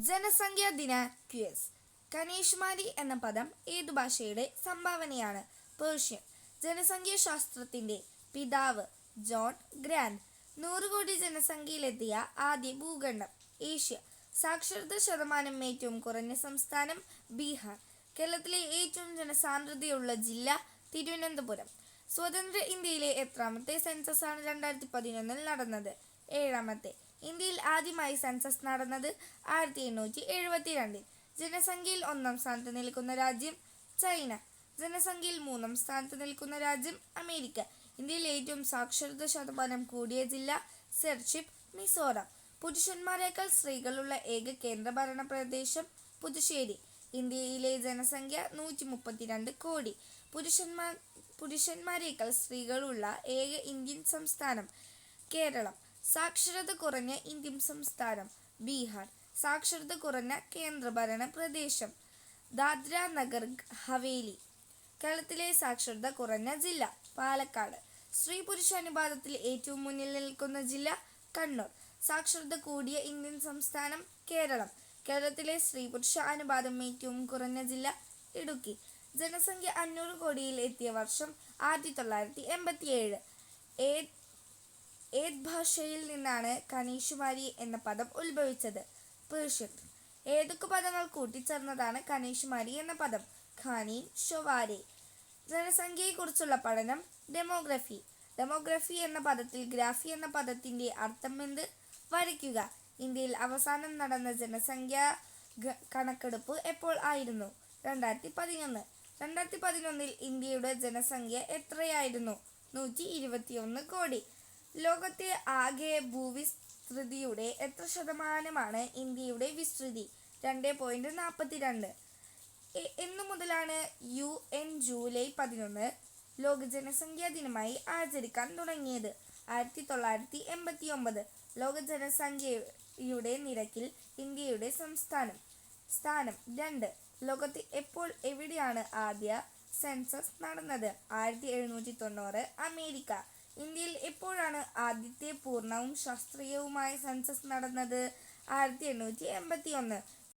ജനസംഖ്യാ ദിന ക്യൂസ് കനീഷ്മാരി എന്ന പദം ഏതു ഭാഷയുടെ സംഭാവനയാണ്? പേർഷ്യൻ. ജനസംഖ്യാശാസ്ത്രത്തിന്റെ പിതാവ് ജോൺ ഗ്രാൻഡ്. നൂറ് കോടി ജനസംഖ്യയിലെത്തിയ ആദ്യ ഭൂഖണ്ഡം ഏഷ്യ. സാക്ഷരത ശതമാനം ഏറ്റവും കുറഞ്ഞ സംസ്ഥാനം ബീഹാർ. കേരളത്തിലെ ഏറ്റവും ജനസാന്ദ്രതയുള്ള ജില്ല തിരുവനന്തപുരം. സ്വതന്ത്ര ഇന്ത്യയിലെ എത്രാമത്തെ സെൻസസ് ആണ് രണ്ടായിരത്തി പതിനൊന്നിൽ നടന്നത്? ഏഴാമത്തെ. ഇന്ത്യയിൽ ആദ്യമായി സെൻസസ് നടന്നത് ആയിരത്തി എണ്ണൂറ്റി എഴുപത്തി രണ്ടിൽ ജനസംഖ്യയിൽ ഒന്നാം സ്ഥാനത്ത് നിൽക്കുന്ന രാജ്യം ചൈന. ജനസംഖ്യയിൽ മൂന്നാം സ്ഥാനത്ത് നിൽക്കുന്ന രാജ്യം അമേരിക്ക. ഇന്ത്യയിൽ ഏറ്റവും സാക്ഷരത ശതമാനം കൂടിയ ജില്ല സെർഷിപ്പ് മിസോറാം. പുരുഷന്മാരെക്കാൾ സ്ത്രീകളുള്ള ഏക കേന്ദ്രഭരണ പ്രദേശം പുതുശ്ശേരി. ഇന്ത്യയിലെ ജനസംഖ്യ നൂറ്റി മുപ്പത്തിരണ്ട് കോടി. പുരുഷന്മാർ പുരുഷന്മാരെക്കാൾ സ്ത്രീകളുള്ള ഏക ഇന്ത്യൻ സംസ്ഥാനം കേരളം. സാക്ഷരത കുറഞ്ഞ ഇന്ത്യൻ സംസ്ഥാനം ബീഹാർ. സാക്ഷരത കുറഞ്ഞ കേന്ദ്രഭരണ പ്രദേശം ദാദ്ര നഗർ ഹവേലി. കേരളത്തിലെ സാക്ഷരത കുറഞ്ഞ ജില്ല പാലക്കാട്. സ്ത്രീ പുരുഷ അനുപാതത്തിൽ ഏറ്റവും മുന്നിൽ നിൽക്കുന്ന ജില്ല കണ്ണൂർ. സാക്ഷരത കൂടിയ ഇന്ത്യൻ സംസ്ഥാനം കേരളം. കേരളത്തിലെ സ്ത്രീ പുരുഷ അനുപാതം ഏറ്റവും കുറഞ്ഞ ജില്ല ഇടുക്കി. ജനസംഖ്യ അഞ്ഞൂറ് കോടിയിൽ എത്തിയ വർഷം ആയിരത്തി തൊള്ളായിരത്തി എൺപത്തി ഏഴ് ഏത് ഭാഷയിൽ നിന്നാണ് കനീഷുമാരി എന്ന പദം ഉത്ഭവിച്ചത്? പേർഷ്യൻ. ഏതൊക്കെ പദങ്ങൾ കൂട്ടിച്ചേർന്നതാണ് കനീഷുമാരി എന്ന പദം? ഖാനി ഷൊവാരെ. ജനസംഖ്യയെക്കുറിച്ചുള്ള പഠനം ഡെമോഗ്രഫി. ഡെമോഗ്രഫി എന്ന പദത്തിൽ ഗ്രാഫി എന്ന പദത്തിന്റെ അർത്ഥമെന്ത് വരയ്ക്കുക. ഇന്ത്യയിൽ അവസാനം നടന്ന ജനസംഖ്യാ കണക്കെടുപ്പ് എപ്പോൾ ആയിരുന്നു? രണ്ടായിരത്തി പതിനൊന്ന് രണ്ടായിരത്തി പതിനൊന്നിൽ ഇന്ത്യയുടെ ജനസംഖ്യ എത്രയായിരുന്നു? നൂറ്റി ഇരുപത്തിയൊന്ന് കോടി. ലോകത്തെ ആകെ ഭൂവിസ്തൃതിയുടെ എത്ര ശതമാനമാണ് ഇന്ത്യയുടെ വിസ്തൃതി? രണ്ട് പോയിന്റ് നാൽപ്പത്തി രണ്ട് എന്നു മുതലാണ് യു എൻ ജൂലൈ പതിനൊന്ന് ലോക ജനസംഖ്യാ ദിനമായി ആചരിക്കാൻ തുടങ്ങിയത്. ആയിരത്തി തൊള്ളായിരത്തി എൺപത്തി ഒമ്പത് ലോക ജനസംഖ്യയുടെ നിരക്കിൽ ഇന്ത്യയുടെ സംസ്ഥാനം. സ്ഥാനം രണ്ട്. ലോകത്ത് എപ്പോൾ എവിടെയാണ് ആദ്യ സെൻസസ് നടന്നത്? ആയിരത്തി എഴുന്നൂറ്റി തൊണ്ണൂറ് അമേരിക്ക. ഇന്ത്യയിൽ എപ്പോഴാണ് ആദ്യത്തെ പൂർണവും ശാസ്ത്രീയവുമായ സെൻസസ് നടന്നത്? ആയിരത്തി എണ്ണൂറ്റി എൺപത്തി ഒന്ന്